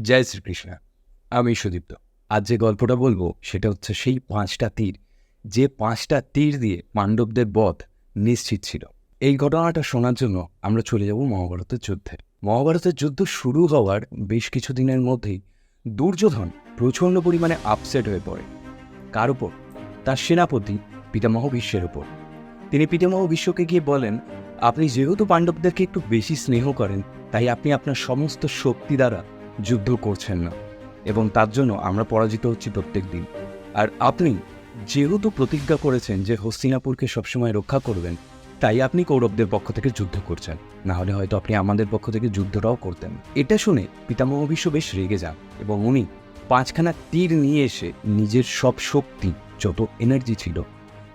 জয় শ্রীকৃষ্ণ। আমি সুদীপ্ত। আজ যে গল্পটা বলব, সেটা হচ্ছে সেই পাঁচটা তীর। যে পাঁচটা তীর দিয়ে পাণ্ডবদের বধ নিশ্চিত ছিল। এই ঘটনাটা শোনার জন্য আমরা চলে যাব মহাভারতের যুদ্ধে। মহাভারতের যুদ্ধ শুরু হওয়ার বেশ কিছু দিনের মধ্যেই দুর্যোধন প্রচণ্ড পরিমাণে আপসেট হয়ে পড়ে। কার উপর? তার সেনাপতি পিতামহ বিশ্বের উপর। তিনি পিতামহ বিশ্বকে গিয়ে বলেন, আপনি যেহেতু পাণ্ডবদেরকে একটু বেশি স্নেহ করেন, তাই আপনি আপনার সমস্ত শক্তি দ্বারা যুদ্ধ করছেন না। এবং তার জন্য আমরা পরাজিত হচ্ছি প্রত্যেক দিন। আর আপনি যেহেতু প্রতিজ্ঞা করেছেন যে হস্তিনাপুরকে সবসময় রক্ষা করবেন, তাই আপনি কৌরবদের পক্ষ থেকে যুদ্ধ করছেন। না হলে হয়তো আপনি আমাদের পক্ষ থেকে যুদ্ধটাও করতেন। এটা শুনে পিতামহ বিশ্ব বেশ রেগে যান এবং উনি পাঁচখানা তীর নিয়ে এসে নিজের সব শক্তি, যত এনার্জি ছিল,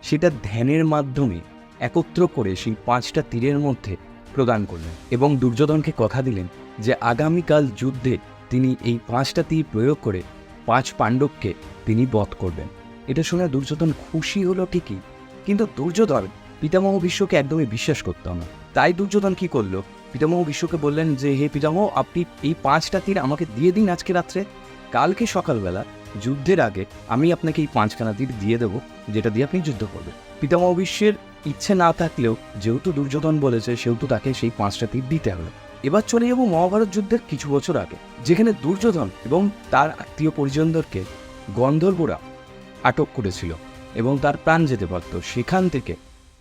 সেটা ধ্যানের মাধ্যমে একত্র করে সেই পাঁচটা তীরের মধ্যে প্রদান করলেন এবং দুর্যোধনকে কথা দিলেন যে আগামীকাল যুদ্ধে তিনি এই পাঁচটা তীর প্রয়োগ করে পাঁচ পাণ্ডবকে তিনি বধ করবেন। এটা শুনে দুর্যোধন খুশি হলো ঠিকই, কিন্তু দুর্যোধন পিতামহ বিশ্বকে একদমই বিশ্বাস করতো না। তাই দুর্যোধন কি করল? পিতামহ বিশ্বকে বললেন যে, হে পিতামহ, আপনি এই পাঁচটা তীর আমাকে দিয়ে দিন আজকে রাত্রে। কালকে সকালবেলা, যুদ্ধের আগে, আমি আপনাকে এই পাঁচখানা তীর দিয়ে দেবো, যেটা দিয়ে আপনি যুদ্ধ করবেন। পিতামহ বিশ্বের ইচ্ছে না থাকলেও, যেহেতু দুর্যোধন বলেছে, সেহেতু তাকে সেই পাঁচটা তীর দিতে হবে। এবার চলে যাব মহাভারত যুদ্ধের কিছু বছর আগে, যেখানে দুর্যোধন এবং তার আত্মীয় পরিজনদেরকে গন্ধর্বরা আটক করেছিল এবং তার প্রাণ যেতে পারত। সেখান থেকে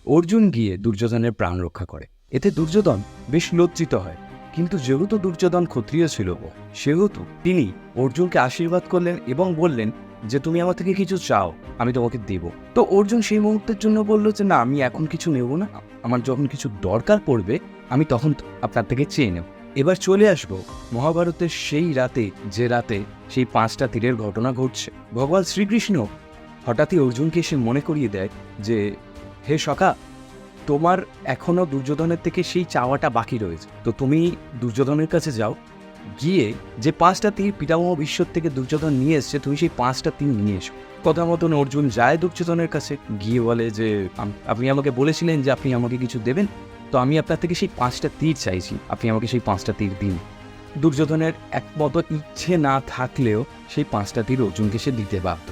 অর্জুন গিয়ে দুর্যোধনের প্রাণ রক্ষা করে। এতে দুর্যোধন বেশ লজ্জিত হয়। কিন্তু যেহেতু দুর্যোধন ক্ষত্রিয় ছিল সেহেতু তিনি অর্জুনকে আশীর্বাদ করলেন এবং বললেন যে তুমি আমার থেকে কিছু চাও, আমি তোমাকে দেব। তো অর্জুন সেই মুহূর্তের জন্য বলল যে, না, আমি এখন কিছু নেব না। আমার যখন কিছু দরকার পড়বে, আমি তখন আপনার থেকে চেয়ে নেব। এবার চলে আসব মহাভারতের সেই রাতে, যে রাতে সেই পাঁচটা তীরের ঘটনা ঘটছে। ভগবান শ্রীকৃষ্ণ হঠাৎই অর্জুনকে এসে মনে করিয়ে দেয় যে, হে সখা, তোমার এখনও দুর্যোধনের থেকে সেই চাওয়াটা বাকি রয়েছে। তো তুমি দুর্যোধনের কাছে যাও গিয়ে যে পাঁচটা তীর পিতামহ বিশ্বর থেকে দুর্যোধন নিয়ে এসছে, তুমি সেই পাঁচটা তীর নিয়ে এসো। কথা মতন অর্জুন যায় দুর্যোধনের কাছে, গিয়ে বলে যে আপনি আমাকে বলেছিলেন যে আপনি আমাকে কিছু দেবেন, তো আমি আপনার থেকে সেই পাঁচটা তীর চাইছি, আপনি আমাকে সেই পাঁচটা তীর দিন। দুর্যোধনের একমত ইচ্ছে না থাকলেও সেই পাঁচটা তীর অর্জুনকে সে দিতে বাধ্য।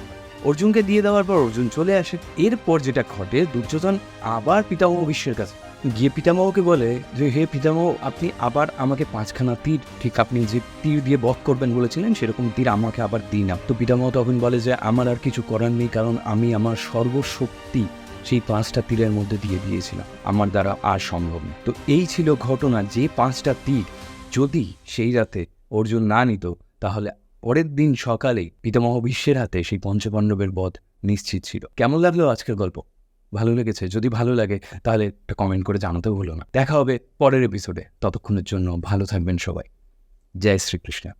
অর্জুনকে দিয়ে দেওয়ার পর অর্জুন চলে আসে। এরপর যেটা ঘটে, দুর্যোধন আবার পিতামহ বিশ্বের কাছে। গিয়ে পিতামহকে বলে যে, হে পিতামহ, আপনি আবার আমাকে পাঁচখানা তীর, ঠিক আপনি যে তীর দিয়ে বধ করবেন বলেছিলেন, সেরকম তীর আমাকে আবার দিন তো পিতামহ তখন বলে যে, আমার আর কিছু করার নেই, কারণ আমি আমার সর্বশক্তি সেই পাঁচটা তীরের মধ্যে দিয়ে দিয়েছিলাম। আমার দ্বারা আর সম্ভব না তো এই ছিল ঘটনা, যে পাঁচটা তীর যদি সেই রাতে অর্জুন না নিত, তাহলে পরের দিন সকালেই পিতামহ বিশ্বের হাতে সেই পঞ্চপাণ্ডবের বধ নিশ্চিত ছিল। কেমন লাগল আজকের গল্প? ভালো লেগেছে, যদি ভালো লাগে তাহলে একটা কমেন্ট করে জানাতে ভুলো না। দেখা হবে পরের এপিসোডে ততক্ষণের জন্য ভালো থাকবেন সবাই। জয় শ্রীকৃষ্ণ।